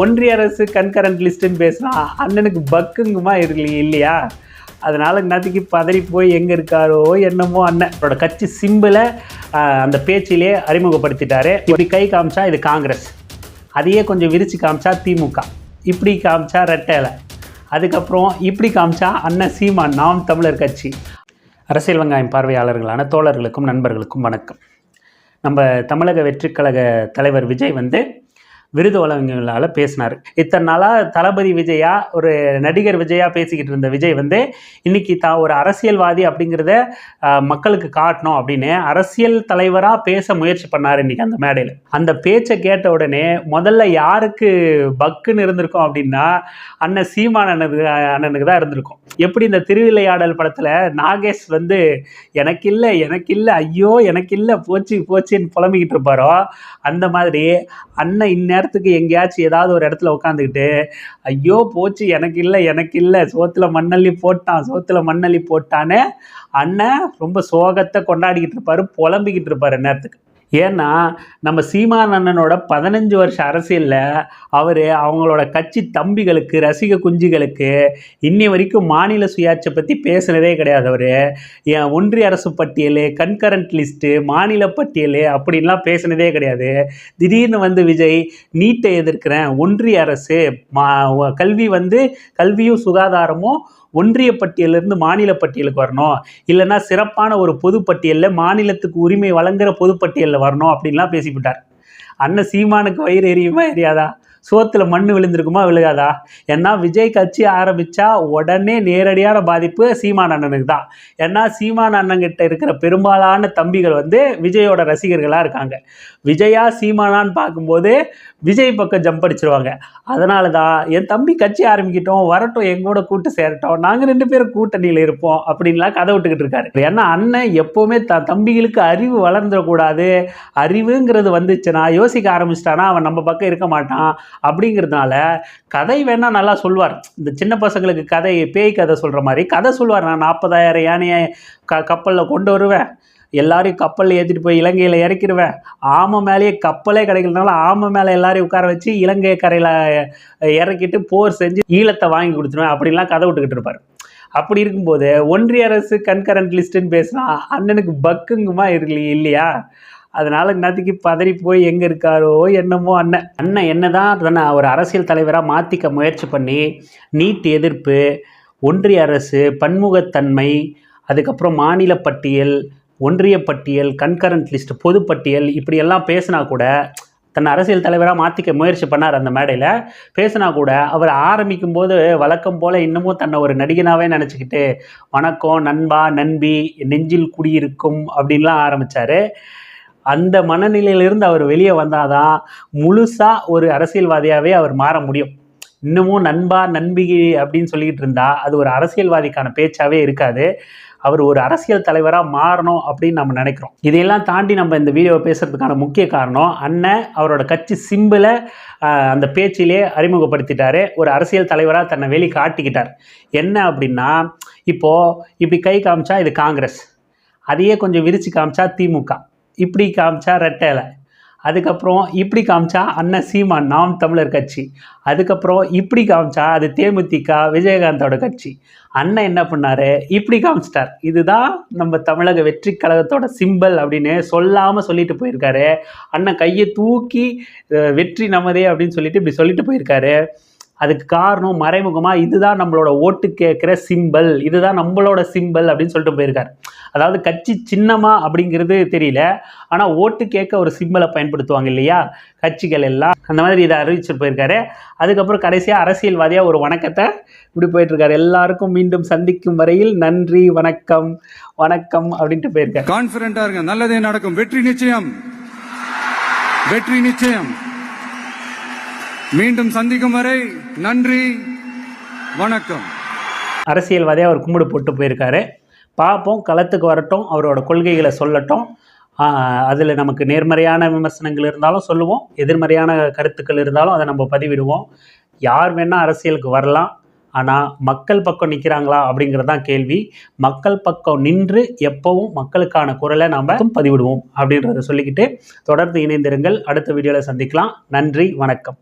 ஒன்றிய அரசு கன்கரண்ட் லிஸ்ட்டுன்னு பேசினா அண்ணனுக்கு பக்குங்குமா இருக்கு இல்லையா? அதனால் இன்னத்துக்கு பதறி போய் எங்கே இருக்காரோ என்னமோ அண்ணன். அவரோட கட்சி சிம்பிளை அந்த பேச்சிலே அறிமுகப்படுத்திட்டாரு. இப்படி கை காமிச்சா இது காங்கிரஸ். அதையே கொஞ்சம் விரிச்சு காமிச்சா திமுக. இப்படி காமிச்சா ரெட்டேலை. அதுக்கப்புறம் இப்படி காமிச்சா அண்ணன் சீமான் நாம் தமிழர் கட்சி. அரசியல் வெங்காயம் பார்வையாளர்களான தோழர்களுக்கும் நண்பர்களுக்கும் வணக்கம். நம்ம தமிழக வெற்றிக்கழக தலைவர் விஜய் வந்து விருது வழங்குகளால் பேசினார். இத்தனை நாளாக தளபதி விஜயா ஒரு நடிகர் விஜயா பேசிக்கிட்டு இருந்த விஜய் வந்து இன்னைக்கு தான் ஒரு அரசியல்வாதி அப்படிங்கிறத மக்களுக்கு காட்டணும் அப்படின்னு அரசியல் தலைவராக பேச முயற்சி பண்ணார் இன்னைக்கு அந்த மேடையில். அந்த பேச்சை கேட்ட உடனே முதல்ல யாருக்கு பக்குன்னு இருந்திருக்கும் அப்படின்னா அண்ணன் சீமான் அண்ணனுக்கு அண்ணனுக்கு தான் இருந்திருக்கும். எப்படி இந்த திருவிளையாடல் படத்தில் நாகேஷ் வந்து எனக்கு இல்லை எனக்கு இல்லை ஐயோ எனக்கு இல்லை போச்சு போச்சுன்னு புலம்பிக்கிட்டு இருப்பாரோ அந்த மாதிரி அண்ணன் இந்நேரம் நேரத்துக்கு எங்கேயாச்சும் ஏதாவது ஒரு இடத்துல உட்காந்துக்கிட்டு ஐயோ போச்சு எனக்கு இல்லை எனக்கு இல்லை சோத்தில் மண்ணள்ளி போட்டான் சோத்தில் மண்ணள்ளி போட்டான்னு அண்ணன் ரொம்ப சோகத்தை கொண்டாடிக்கிட்டு இருப்பாரு புலம்பிக்கிட்டு இருப்பாரு நேரத்துக்கு ஏன்னா நம்ம சீமான் அண்ணனோட பதினஞ்சு வருஷ அரசியலில் அவர் அவங்களோட கட்சி தம்பிகளுக்கு ரசிக குஞ்சுகளுக்கு இன்னி வரைக்கும் மாநில சுயாட்சியை பற்றி பேசுனதே கிடையாது அவர். என் ஒன்றிய அரசு பட்டியல் கன்கரண்ட் லிஸ்ட்டு மாநில பட்டியல் அப்படின்லாம் பேசுனதே கிடையாது. திடீர்னு வந்து விஜய் நீட்டை எதிர்க்கிறேன் ஒன்றிய அரசு மா கல்வி வந்து கல்வியும் சுகாதாரமும் ஒன்றிய பட்டியலிருந்து மாநில பட்டியலுக்கு வரணும். இல்லைன்னா சிறப்பான ஒரு பொது பட்டியலில் மாநிலத்துக்கு உரிமை வழங்குகிற பொதுப்பட்டியலில் வரணும் அப்படின்லாம் பேசிவிட்டார். அண்ணன் சீமானுக்கு வயிறு எரியுமா எரியாதா? சோத்துல மண் விழுந்திருக்குமா விழுகாதா? ஏன்னா விஜய் கட்சி ஆரம்பிச்சா உடனே நேரடியான பாதிப்பு சீமான் அண்ணனுக்கு தான். ஏன்னா சீமான் அண்ணன்கிட்ட இருக்கிற பெரும்பாலான தம்பிகள் வந்து விஜயோட ரசிகர்களாக இருக்காங்க. விஜயா சீமானான்னு பார்க்கும்போது விஜய் பக்கம் ஜம்ப் அடிச்சிருவாங்க. அதனால தான் என் தம்பி கட்சி ஆரம்பிக்கிட்டோம் வரட்டும் எங்கூட கூட்டு சேரட்டும் நாங்கள் ரெண்டு பேரும் கூட்டணியில் இருப்போம் அப்படின்லாம் கதை விட்டுக்கிட்டு இருக்காரு. ஏன்னா அண்ணன் எப்போவுமே த தம்பிகளுக்கு அறிவு வளர்ந்துடக்கூடாது. அறிவுங்கிறது வந்துச்சுன்னா யோசிக்க ஆரம்பிச்சிட்டானா அவன் நம்ம பக்கம் இருக்க மாட்டான். அப்படிங்கிறதுனால கதை வேணால் நல்லா சொல்வார். இந்த சின்ன பசங்களுக்கு கதை பேய் கதை சொல்கிற மாதிரி கதை சொல்வார். நான் நாற்பதாயிரம் யானையை க கப்பலில் கொண்டு வருவேன். எல்லாரையும் கப்பலில் ஏற்றிட்டு போய் இலங்கையில் இறக்கிடுவேன். ஆமை மேலேயே கப்பலே கிடைக்கிறதுனால ஆமை மேலே எல்லாரையும் உட்கார வச்சு இலங்கை கரையில் இறக்கிட்டு போர் செஞ்சு ஈழத்தை வாங்கி கொடுத்துருவேன் அப்படின்லாம் கதை விட்டுக்கிட்டு இருப்பார். அப்படி இருக்கும்போது ஒன்றிய அரசு கன்கரண்ட் லிஸ்ட்டுன்னு பேசினா அண்ணனுக்கு பக்குங்குமா இருக்கு இல்லையா? அதனால இன்னத்துக்கு பதறி போய் எங்கே இருக்காரோ என்னமோ அண்ணன். அண்ணன் என்னதான் தன்னை ஒரு அரசியல் தலைவராக மாற்றிக்க முயற்சி பண்ணி நீட் எதிர்ப்பு ஒன்றிய அரசு பன்முகத்தன்மை அதுக்கப்புறம் மாநில பட்டியல் ஒன்றிய பட்டியல் கன்கரண்ட் லிஸ்ட் பொதுப்பட்டியல் இப்படியெல்லாம் பேசினா கூட தன்னை அரசியல் தலைவராக மாற்றிக்க முயற்சி பண்ணார் அந்த மேடையில். பேசினா கூட அவர் ஆரம்பிக்கும் போது வழக்கம் போல் இன்னமும் தன்னை ஒரு நடிகனாகவே நினச்சிக்கிட்டு வணக்கம் நண்பா நண்பி நெஞ்சில் குடியிருக்கும் அப்படின்லாம் ஆரம்பித்தார் அந்த மனநிலையிலிருந்து அவர் வெளியே வந்தாதான் முழுசாக ஒரு அரசியல்வாதியாகவே அவர் மாற முடியும். இன்னமும் நண்பா நண்பிகை அப்படின்னு சொல்லிக்கிட்டு இருந்தா அது ஒரு அரசியல்வாதிக்கான பேச்சாவே இருக்காது. அவர் ஒரு அரசியல் தலைவராக மாறணும் அப்படின்னு நம்ம நினைக்கிறோம். இதையெல்லாம் தாண்டி நம்ம இந்த வீடியோவை பேசுறதுக்கான முக்கிய காரணம் அண்ணன் அவரோட கட்சி சிம்பிளை அந்த பேச்சிலே அறிமுகப்படுத்திட்டாரு. ஒரு அரசியல் தலைவராக தன்னை வெளி காட்டிக்கிட்டார். என்ன அப்படின்னா இப்போது இப்படி கை காமிச்சா இது காங்கிரஸ். அதையே கொஞ்சம் விரிச்சு காமிச்சா திமுக. இப்படி காமிச்சா ரெட்டேலை அதுக்கப்புறம் இப்படி காமிச்சா அண்ணன் சீமான் நாம் தமிழர் கட்சி. அதுக்கப்புறம் இப்படி காமிச்சா அது தேமுதிக விஜயகாந்தோட கட்சி. அண்ணன் என்ன பண்ணாரு? இப்படி காமிச்சிட்டார். இதுதான் நம்ம தமிழக வெற்றி கழகத்தோட சிம்பல் அப்படின்னு சொல்லாமல் சொல்லிட்டு போயிருக்காரு. அண்ணன் கையை தூக்கி வெற்றி நமதே அப்படின்னு சொல்லிட்டு இப்படி சொல்லிட்டு போயிருக்காரு. அதுக்கு காரணம் மறைமுகமாக இதுதான் நம்மளோட ஓட்டு கேட்குற சிம்பல் இதுதான் நம்மளோட சிம்பல் அப்படின்னு சொல்லிட்டு போயிருக்காரு. அதாவது கட்சி சின்னமா அப்படிங்கிறது தெரியல. ஆனால் ஓட்டு கேட்க ஒரு சிம்பலை பயன்படுத்துவாங்க இல்லையா? கட்சிகள் எல்லாம். அந்த மாதிரி இதை அறிவிச்சுட்டு போயிருக்காரு. அதுக்கப்புறம் கடைசியாக அரசியல்வாதியாக ஒரு வணக்கத்தை இப்படி போயிட்டு எல்லாருக்கும் மீண்டும் சந்திக்கும் வரையில் நன்றி வணக்கம் வணக்கம் அப்படின்ட்டு போயிருக்காரு. கான்பிடண்டா இருங்க. நல்லதே நடக்கும். வெற்றி நிச்சயம். வெற்றி நிச்சயம். மீண்டும் சந்திக்கும் வரை நன்றி வணக்கம். அரசியல்வாதியாக அவர் கும்பிடு போட்டு போயிருக்காரு. பார்ப்போம் களத்துக்கு வரட்டும் அவரோட கொள்கைகளை சொல்லட்டும். அதில் நமக்கு நேர்மறையான விமர்சனங்கள் இருந்தாலும் சொல்லுவோம் எதிர்மறையான கருத்துக்கள் இருந்தாலும் அதை நம்ம பதிவிடுவோம். யார் வேணால் அரசியலுக்கு வரலாம் ஆனால் மக்கள் பக்கம் நிற்கிறாங்களா அப்படிங்கிறது தான் கேள்வி. மக்கள் பக்கம் நின்று எப்பவும் மக்களுக்கான குரலை நாம் பதிவிடுவோம் அப்படின்றத சொல்லிக்கிட்டு தொடர்ந்து இணைந்திருங்கள். அடுத்த வீடியோவில் சந்திக்கலாம். நன்றி வணக்கம்.